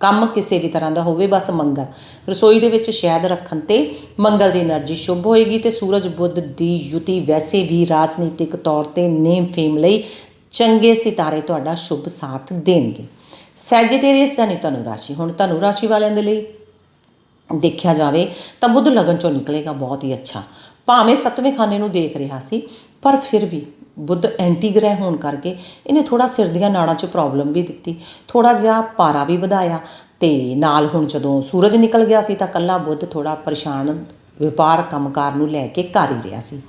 ਕੰਮ ਕਿਸੇ ਵੀ ਤਰ੍ਹਾਂ ਦਾ ਹੋਵੇ, ਬਸ ਮੰਗਲ। ਰਸੋਈ ਦੇ ਵਿੱਚ ਸ਼ਹਿਦ ਰੱਖਣ ਤੇ ਮੰਗਲ ਦੀ એનર્ਜੀ ਸ਼ੁਭ ਹੋਏਗੀ ਤੇ ਸੂਰਜ, ਬੁੱਧ ਦੀ ਯੁਤੀ ਵੈਸੇ ਵੀ ਰਾਜਨੀਤਿਕ ਤੌਰ ਤੇ ਨੇਮ ਫੇਮ ਲਈ ਚੰਗੇ ਸਿਤਾਰੇ ਤੁਹਾਡਾ ਸ਼ੁਭ ਸਾਥ ਦੇਣਗੇ। ਸੈਜੀਟੇਰੀਅਸ ਦਾ ਧਨੂ ਰਾਸ਼ੀ। ਹੁਣ ਧਨੂ ਰਾਸ਼ੀ ਵਾਲਿਆਂ ਦੇ ਲਈ ਦੇਖਿਆ ਜਾਵੇ ਤਾਂ ਬੁੱਧ ਲਗਨ ਚੋਂ ਨਿਕਲੇਗਾ, ਬਹੁਤ ਹੀ ਅੱਛਾ। ਭਾਵੇਂ ਸਤਵੇਂ ਖਾਨੇ ਨੂੰ ਦੇਖ ਰਿਹਾ ਸੀ ਪਰ ਫਿਰ ਵੀ ਬੁੱਧ ਐਂਟੀ ਗ੍ਰਹਿ ਹੋਣ ਕਰਕੇ ਇਹਨੇ ਥੋੜਾ ਸਿਰ ਦੀਆਂ ਨਾੜਾਂ 'ਚ ਪ੍ਰੋਬਲਮ ਵੀ ਦਿੱਤੀ। ਥੋੜਾ ਜਿਹਾ ਪਾਰਾ ਵੀ ਵਧਾਇਆ ਤੇ ਨਾਲ ਹੁਣ ਜਦੋਂ ਸੂਰਜ ਨਿਕਲ ਗਿਆ ਸੀ ਤਾਂ ਕੱਲਾ ਬੁੱਧ ਥੋੜਾ ਪਰੇਸ਼ਾਨ ਵਪਾਰ ਕੰਮਕਾਰ ਨੂੰ ਲੈ ਕੇ ਕਰ ਹੀ ਰਿਹਾ ਸੀ।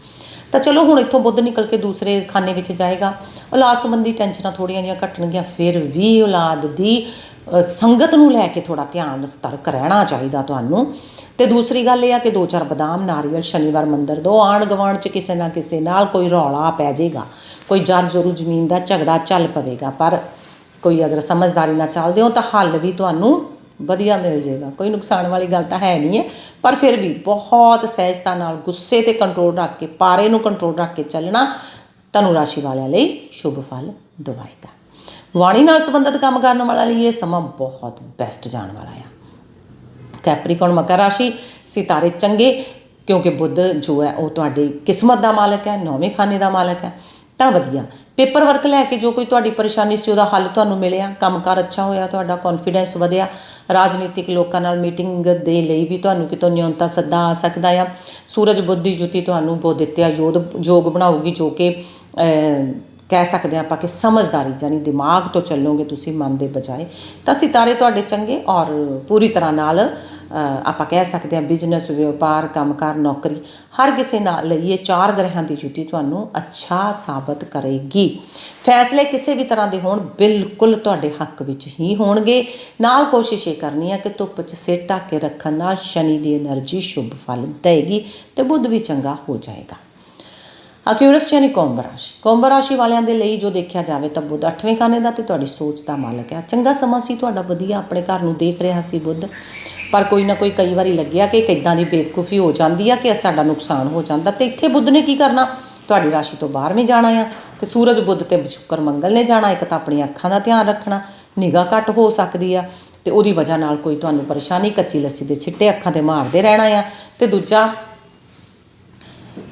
ਤਾਂ ਚਲੋ ਹੁਣ ਇੱਥੋਂ ਬੁੱਧ ਨਿਕਲ ਕੇ ਦੂਸਰੇ ਖਾਨੇ ਵਿੱਚ ਜਾਏਗਾ। ਔਲਾਦ ਸੰਬੰਧੀ ਟੈਨਸ਼ਨਾਂ ਥੋੜੀਆਂ ਜਿਹੀਆਂ ਘਟਣਗੀਆਂ, ਫਿਰ ਵੀ ਔਲਾਦ ਦੀ ਸੰਗਤ ਨੂੰ ਲੈ ਕੇ ਥੋੜਾ ਧਿਆਨ ਸਤਰਕ ਰਹਿਣਾ ਚਾਹੀਦਾ ਤੁਹਾਨੂੰ। ਤੇ ਦੂਸਰੀ ਗੱਲ ਇਹ ਆ ਕਿ ਦੋ ਚਾਰ ਬਦਾਮ, ਨਾਰੀਅਲ, ਸ਼ਨੀਵਾਰ ਮੰਦਰ ਦੋ ਆਣ ਗਵਾਣ ਚ ਕਿਸੇ ਨਾ ਕਿਸੇ ਨਾਲ ਕੋਈ ਰੌਲਾ ਪੈ ਜਾਏਗਾ ਕੋਈ ਜਰ ਜਰੂ ਜ਼ਮੀਨ ਦਾ ਝਗੜਾ ਚੱਲ ਪਵੇਗਾ, ਪਰ ਕੋਈ ਅਗਰ ਸਮਝਦਾਰੀ ਨਾਲ ਚੱਲਦੇ ਹੋ ਤਾਂ ਹੱਲ ਵੀ ਤੁਹਾਨੂੰ ਵਧੀਆ ਮਿਲ ਜਾਏਗਾ। ਕੋਈ ਨੁਕਸਾਨ ਵਾਲੀ ਗੱਲ ਤਾਂ ਹੈ ਨਹੀਂ ਹੈ, ਪਰ ਫਿਰ ਵੀ ਬਹੁਤ ਸਹਿਜਤਾ ਨਾਲ ਗੁੱਸੇ ਤੇ ਕੰਟਰੋਲ ਰੱਖ ਕੇ, ਪਾਰੇ ਨੂੰ ਕੰਟਰੋਲ ਰੱਖ ਕੇ ਚੱਲਣਾ ਧਨੁ ਰਾਸ਼ੀ ਵਾਲਿਆਂ ਲਈ ਸ਼ੁਭ ਫਲ ਦਵਾਏਗਾ ਵਾਣੀ ਨਾਲ ਸੰਬੰਧਿਤ ਕੰਮ ਕਰਨ ਵਾਲਾ ਲਈ ਇਹ ਸਮਾਂ ਬਹੁਤ ਬੈਸਟ ਜਾਣ ਵਾਲਾ ਆ। ਕੈਪਰੀਕੌਨ ਮਕਰ ਰਾਸ਼ੀ, ਸਿਤਾਰੇ ਚੰਗੇ, ਕਿਉਂਕਿ ਬੁੱਧ ਜੋ ਹੈ ਉਹ ਤੁਹਾਡੀ ਕਿਸਮਤ ਦਾ ਮਾਲਕ ਹੈ, ਨੌਵੇਂ ਖਾਨੇ ਦਾ ਮਾਲਕ ਹੈ। ਤਾਂ ਵਧੀਆ। ਪੇਪਰ ਵਰਕ ਲੈ ਕੇ ਜੋ ਕੋਈ ਤੁਹਾਡੀ ਪਰੇਸ਼ਾਨੀ ਸੀ, ਉਹਦਾ ਹੱਲ ਤੁਹਾਨੂੰ ਮਿਲਿਆ? ਕੰਮਕਾਰ ਅੱਛਾ ਹੋਇਆ, ਤੁਹਾਡਾ ਕੌਨਫੀਡੈਂਸ ਵਧਿਆ? ਰਾਜਨੀਤਿਕ ਲੋਕਾਂ ਨਾਲ ਮੀਟਿੰਗ ਦੇ ਲਈ ਵੀ ਤੁਹਾਨੂੰ ਕਿਤੋਂ ਨਿਯੰਤਾ ਸੱਦਾ ਆ ਸਕਦਾ ਆ? ਸੂਰਜ, ਬੁੱਧ ਦੀ ਜੁਤੀ ਤੁਹਾਨੂੰ ਬੋਧਿਤਿਆ ਯੋਧ ਯੋਗ ਬਣਾਉਗੀ ਜੋ ਕਿ ਕਹਿ ਸਕਦੇ ਹਾਂ ਆਪਾਂ ਕਿ ਸਮਝਦਾਰੀ ਜਾਨੀ ਦਿਮਾਗ ਤੋਂ ਚੱਲੋਗੇ ਤੁਸੀਂ ਮਨ ਦੇ ਬਜਾਏ। ਤਾਂ ਸਿਤਾਰੇ ਤੁਹਾਡੇ ਚੰਗੇ ਔਰ ਪੂਰੀ ਤਰ੍ਹਾਂ ਨਾਲ ਆਪਾਂ ਕਹਿ ਸਕਦੇ ਹਾਂ ਬਿਜ਼ਨਸ ਵਪਾਰ, ਕੰਮਕਾਰ, ਨੌਕਰੀ, ਹਰ ਕਿਸੇ ਨਾਲ ਲਈ ਇਹ ਚਾਰ ਗ੍ਰਹਿਆਂ ਦੀ ਜੁਤੀ ਤੁਹਾਨੂੰ ਅੱਛਾ ਸਾਬਤ ਕਰੇਗੀ। ਫੈਸਲੇ ਕਿਸੇ ਵੀ ਤਰ੍ਹਾਂ ਦੇ ਹੋਣ, ਬਿਲਕੁਲ ਤੁਹਾਡੇ ਹੱਕ ਵਿੱਚ ਹੀ ਹੋਣਗੇ। ਨਾਲ ਕੋਸ਼ਿਸ਼ ਇਹ ਕਰਨੀ ਹੈ ਕਿ ਧੁੱਪ 'ਚ ਸਿਰ ਢੱਕ ਕੇ ਰੱਖਣ ਨਾਲ ਸ਼ਨੀ ਦੀ એનર્ਜੀ ਸ਼ੁਭ ਫਲ ਦੇਗੀ ਤੇ ਬੁੱਧ ਵੀ ਚੰਗਾ ਹੋ ਜਾਏਗਾ। ਅਕਿਊਰਸ ਯਾਨੀ ਕੁੰਭ ਰਾਸ਼ੀ। ਕੁੰਭ ਰਾਸ਼ੀ ਵਾਲਿਆਂ ਦੇ ਲਈ ਜੋ ਦੇਖਿਆ ਜਾਵੇ ਤਾਂ ਬੁੱਧ ਅੱਠਵੇਂ ਕਾਨੇ ਦਾ ਤੇ ਤੁਹਾਡੀ ਸੋਚ ਦਾ ਮਾਲਕ ਹੈ। ਚੰਗਾ ਸਮਾਂ ਸੀ, ਤੁਹਾਡਾ ਵਧੀਆ ਆਪਣੇ ਘਰ ਨੂੰ ਦੇਖ ਰਿਹਾ ਸੀ ਬੁੱਧ। ਪਰ ਕੋਈ ਨਾ ਕੋਈ ਕਈ ਵਾਰੀ ਲੱਗਿਆ ਕਿ ਕਿੱਦਾਂ ਦੀ ਬੇਵਕੂਫੀ ਹੋ ਜਾਂਦੀ ਆ ਕਿ ਸਾਡਾ ਨੁਕਸਾਨ ਹੋ ਜਾਂਦਾ। ਤੇ ਇੱਥੇ ਬੁੱਧ ਨੇ ਕੀ ਕਰਨਾ? ਤੁਹਾਡੀ ਰਾਸ਼ੀ ਤੋਂ ਬਾਹਰ ਵੀ ਜਾਣਾ ਆ ਤੇ ਸੂਰਜ ਬੁੱਧ ਤੇ ਸ਼ੁੱਕਰ ਮੰਗਲ ਨੇ ਜਾਣਾ, ਇੱਕ ਤਾਂ ਆਪਣੀਆਂ ਅੱਖਾਂ ਦਾ ਧਿਆਨ ਰੱਖਣਾ, ਨਿਗਾਹ ਘੱਟ ਹੋ ਸਕਦੀ ਆ ਤੇ ਉਹਦੀ ਵਜ੍ਹਾ ਨਾਲ ਕੋਈ ਤੁਹਾਨੂੰ ਪਰੇਸ਼ਾਨੀ, ਕੱਚੀ ਲੱਸੀ ਦੇ ਛਿੱਟੇ ਅੱਖਾਂ ਤੇ ਮਾਰਦੇ ਰਹਿਣਾ ਆ। ਤੇ ਦੂਜਾ,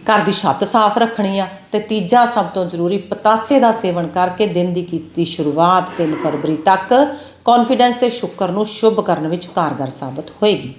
ਘਰ ਦੀ ਛੱਤ ਸਾਫ਼ ਰੱਖਣੀ ਆ ਤੇ ਤੀਜਾ ਸਭ ਤੋਂ ਜ਼ਰੂਰੀ, ਪਤਾਸੇ ਦਾ ਸੇਵਨ ਕਰਕੇ ਦਿਨ ਦੀ ਕੀਤੀ ਸ਼ੁਰੂਆਤ 3 ਫਰਵਰੀ ਤੱਕ ਕੌਨਫੀਡੈਂਸ ਤੇ ਸ਼ੁਕਰ ਨੂੰ ਸ਼ੁਭ ਕਰਨ ਵਿੱਚ ਕਾਰਗਰ ਸਾਬਤ ਹੋਏਗੀ।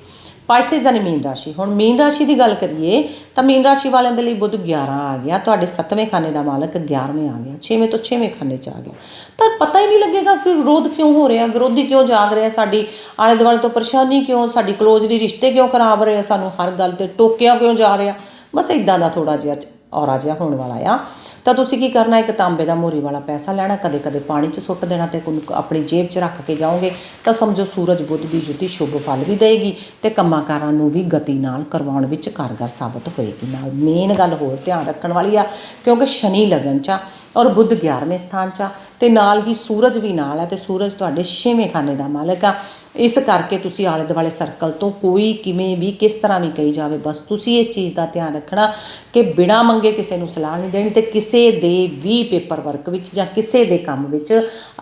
ਪਾਈਸੇਸ ਯਾਨੀ ਮੀਨ ਰਾਸ਼ੀ। ਹੁਣ ਮੀਨ ਰਾਸ਼ੀ ਦੀ ਗੱਲ ਕਰੀਏ ਤਾਂ ਮੀਨ ਰਾਸ਼ੀ ਵਾਲਿਆਂ ਦੇ ਲਈ ਬੁੱਧ 11 ਆ ਗਿਆ ਤੁਹਾਡੇ 7ਵੇਂ ਖਾਨੇ ਦਾ ਮਾਲਕ 11ਵੇਂ ਆ ਗਿਆ 6ਵੇਂ ਤੋਂ 6ਵੇਂ ਖਾਨੇ ਚ ਆ ਗਿਆ। ਤਾਂ ਪਤਾ ਹੀ ਨਹੀਂ ਲੱਗੇਗਾ ਕਿ ਵਿਰੋਧ ਕਿਉਂ ਹੋ ਰਿਹਾ ਵਿਰੋਧੀ ਕਿਉਂ ਜਾਗ ਰਿਹਾ ਸਾਡੀ ਆਲੇ ਦੁਆਲੇ ਤੋਂ ਪਰੇਸ਼ਾਨੀ ਕਿਉਂ ਸਾਡੀ ਕਲੋਜ਼ਲੀ ਰਿਸ਼ਤੇ ਕਿਉਂ ਖਰਾਬ ਰਹੇ ਆ, ਸਾਨੂੰ ਹਰ ਗੱਲ ਤੇ ਟੋਕਿਆ ਕਿਉਂ ਜਾ ਰਿਹਾ। ਬਸ ਇਦਾਂ ਦਾ ਥੋੜਾ ਜਿਹਾ ਔਰਾ ਜਿਹਾ ਹੋਣ ਵਾਲਾ ਆ। ਤਾਂ ਤੁਸੀਂ ਕੀ ਕਰਨਾ? ਇੱਕ ਤਾਂਬੇ ਦਾ ਮੋਰੀ ਵਾਲਾ ਪੈਸਾ ਲੈਣਾ ਕਦੇ ਕਦੇ ਪਾਣੀ 'ਚ ਸੁੱਟ ਦੇਣਾ ਤੇ ਕੋਈ ਆਪਣੀ ਜੇਬ 'ਚ ਰੱਖ ਕੇ ਜਾਓਗੇ, ਤਾਂ ਸਮਝੋ ਸੂਰਜ ਬੁੱਧ ਦੀ ਜੁਤੀ ਸ਼ੁਭ ਫਲ ਵੀ ਦੇਗੀ ਤੇ ਕੰਮਾਂਕਾਰਾਂ ਨੂੰ ਵੀ ਗਤੀ ਨਾਲ ਕਰਵਾਉਣ ਵਿੱਚ ਕਾਰਗਰ ਸਾਬਤ ਹੋਏਗੀ। ਨਾਲ ਮੇਨ ਗੱਲ ਹੋਰ ਧਿਆਨ ਰੱਖਣ ਵਾਲੀ ਆ, ਕਿਉਂਕਿ ਸ਼ਨੀ ਲਗਨ 'ਚ ਆ ਔਰ ਬੁੱਧ 11ਵੇਂ ਸਥਾਨ 'ਚ ਆ, ਤੇ ਨਾਲ ਹੀ ਸੂਰਜ ਵੀ ਨਾਲ ਆ, ਤੇ ਸੂਰਜ ਤੁਹਾਡੇ 6ਵੇਂ ਖਾਨੇ ਦਾ ਮਾਲਕ ਆ। ਇਸ ਕਰਕੇ ਤੁਸੀਂ ਆਲੇ ਦੁਆਲੇ ਸਰਕਲ ਤੋਂ ਕੋਈ ਕਿਵੇਂ ਵੀ, ਕਿਸ ਤਰ੍ਹਾਂ ਵੀ ਕਹੀ ਜਾਵੇ, ਬਸ ਤੁਸੀਂ ਇਸ ਚੀਜ਼ ਦਾ ਧਿਆਨ ਰੱਖਣਾ ਕਿ ਬਿਨਾਂ ਮੰਗੇ ਕਿਸੇ ਨੂੰ ਸਲਾਹ ਨਹੀਂ ਦੇਣੀ ਤੇ ਕਿਸੇ ਦੇ ਵੀ ਪੇਪਰ ਵਰਕ ਵਿੱਚ ਜਾਂ ਕਿਸੇ ਦੇ ਕੰਮ ਵਿੱਚ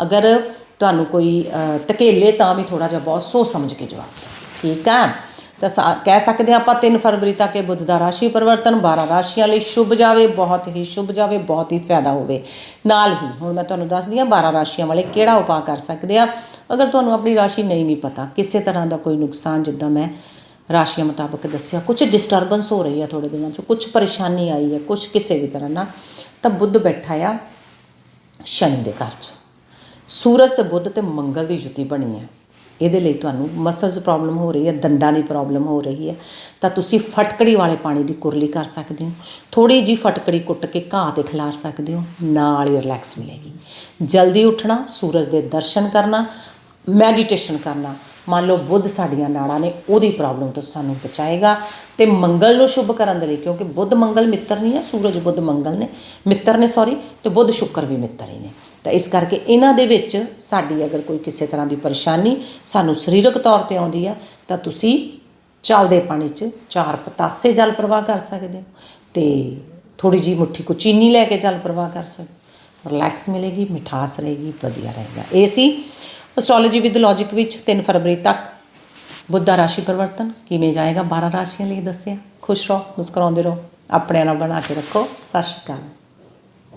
ਅਗਰ ਤੁਹਾਨੂੰ ਕੋਈ ਧਕੇਲੇ ਤਾਂ ਵੀ ਥੋੜਾ ਜਿਹਾ ਬਹੁਤ ਸੋਚ ਸਮਝ ਕੇ ਜਵਾਬ ਠੀਕ ਆ? ਤਾਂ ਸਾ- ਕਹਿ ਸਕਦੇ ਹਾਂ ਆਪਾਂ 3 ਫਰਵਰੀ ਤੱਕ ਇਹ ਬੁੱਧ ਦਾ ਰਾਸ਼ੀ ਪਰਿਵਰਤਨ 12 ਰਾਸ਼ੀਆਂ ਲਈ ਸ਼ੁਭ ਜਾਵੇ, ਬਹੁਤ ਹੀ ਸ਼ੁਭ ਜਾਵੇ, ਬਹੁਤ ਹੀ ਫਾਇਦਾ ਹੋਵੇ। ਨਾਲ ਹੀ, ਹੁਣ ਮੈਂ ਤੁਹਾਨੂੰ ਦੱਸਦੀ ਹਾਂ 12 ਰਾਸ਼ੀਆਂ ਵਾਲੇ ਕਿਹੜਾ ਉਪਾਅ ਕਰ ਸਕਦੇ ਆ ਅਗਰ ਤੁਹਾਨੂੰ ਆਪਣੀ ਰਾਸ਼ੀ ਨਹੀਂ ਵੀ ਪਤਾ, ਕਿਸੇ ਤਰ੍ਹਾਂ ਦਾ ਕੋਈ ਨੁਕਸਾਨ, ਜਿੱਦਾਂ ਮੈਂ ਰਾਸ਼ੀਆਂ ਮੁਤਾਬਕ ਦੱਸਿਆ ਕੁਝ ਡਿਸਟਰਬੈਂਸ ਹੋ ਰਹੀ ਹੈ ਥੋੜੇ ਦਿਨਾਂ 'ਚ ਕੁਝ ਪਰੇਸ਼ਾਨੀ ਆਈ ਹੈ ਕੁਝ ਕਿਸੇ ਵੀ ਤਰ੍ਹਾਂ ਨਾਲ, ਤਾਂ ਬੁੱਧ ਬੈਠਾ ਆ ਸ਼ਨੀ ਦੇ ਘਰ 'ਚ। ਸੂਰਜ ਤੇ ਬੁੱਧ ਤੇ ਮੰਗਲ ਦੀ ਜੁਤੀ ਬਣੀ ਹੈ। ਇਹਦੇ ਲਈ ਤੁਹਾਨੂੰ ਮਸਲਸ ਪ੍ਰੋਬਲਮ ਹੋ ਰਹੀ ਹੈ, ਦੰਦਾਂ ਦੀ ਪ੍ਰੋਬਲਮ ਹੋ ਰਹੀ ਹੈ। ਤਾਂ ਤੁਸੀਂ ਫਟਕੜੀ ਵਾਲੇ ਪਾਣੀ ਦੀ ਕੁਰਲੀ ਕਰ ਸਕਦੇ ਹੋ। ਥੋੜੀ ਜੀ ਫਟਕੜੀ ਕੁੱਟ ਕੇ ਘਾਹ ਤੇ ਖਿਲਾਰ ਸਕਦੇ ਹੋ। ਨਾਲ ਹੀ ਰਿਲੈਕਸ ਮਿਲੇਗੀ। ਜਲਦੀ ਉੱਠਣਾ, ਸੂਰਜ ਦੇ ਦਰਸ਼ਨ ਕਰਨਾ ਮੈਡੀਟੇਸ਼ਨ ਕਰਨਾ। ਮੰਨ ਲਓ ਬੁੱਧ ਸਾਡੀਆਂ ਨਾੜਾਂ ਨੇ, ਉਹਦੀ ਪ੍ਰੋਬਲਮ ਤੋਂ ਸਾਨੂੰ ਬਚਾਏਗਾ। ਤੇ ਮੰਗਲ ਨੂੰ ਸ਼ੁਭ ਕਰਨ ਦੇ ਲਈ, ਕਿਉਂਕਿ ਬੁੱਧ ਮੰਗਲ ਮਿੱਤਰ ਨਹੀਂ ਹੈ, ਸੂਰਜ ਬੁੱਧ ਮੰਗਲ ਨੇ। ਮਿੱਤਰ ਨੇ ਸੌਰੀ ਤੇ ਬੁੱਧ ਸ਼ੁੱਕਰ ਵੀ ਮਿੱਤਰ ਹੀ ਨੇ। ਤਾਂ ਇਸ ਕਰਕੇ ਇਹਨਾਂ ਦੇ ਵਿੱਚ ਸਾਡੀ ਅਗਰ ਕੋਈ ਕਿਸੇ ਤਰ੍ਹਾਂ ਦੀ ਪਰੇਸ਼ਾਨੀ ਸਾਨੂੰ ਸਰੀਰਕ ਤੌਰ ਤੇ ਆਉਂਦੀ ਆ, ਤਾਂ ਤੁਸੀਂ ਚੱਲਦੇ ਪਾਣੀ 'ਚ ਚਾਰ ਪਤਾਸੇ ਜਲ ਪ੍ਰਵਾਹ ਕਰ ਸਕਦੇ ਹੋ ਤੇ ਥੋੜੀ ਜੀ ਮੁੱਠੀ ਕੋ ਚੀਨੀ ਲੈ ਕੇ ਜਲ ਪ੍ਰਵਾਹ ਕਰ ਸਕਦੇ ਹੋ। ਰਿਲੈਕਸ ਮਿਲੇਗੀ, ਮਿਠਾਸ ਰਹੇਗੀ, ਵਧੀਆ ਰਹੇਗਾ। ਇਹ ਸੀ ਐਸਟ੍ਰੋਲੋਜੀ ਵਿਦ ਲੌਜੀਕ ਵਿੱਚ 3 ਫਰਵਰੀ ਤੱਕ। ਬੁੱਧਾ ਰਾਸ਼ੀ ਪਰਿਵਰਤਨ ਕਿਵੇਂ ਜਾਏਗਾ? 12 ਰਾਸ਼ੀਆਂ ਲਈ ਦੱਸਿਆ। ਖੁਸ਼ ਰਹੋ, ਮੁਸਕਰਾਉਂਦੇ ਰਹੋ। ਆਪਣੇ ਨਾਲ ਬਣਾ ਕੇ ਰੱਖੋ। ਸਤਿ ਸ਼੍ਰੀ ਅਕਾਲ।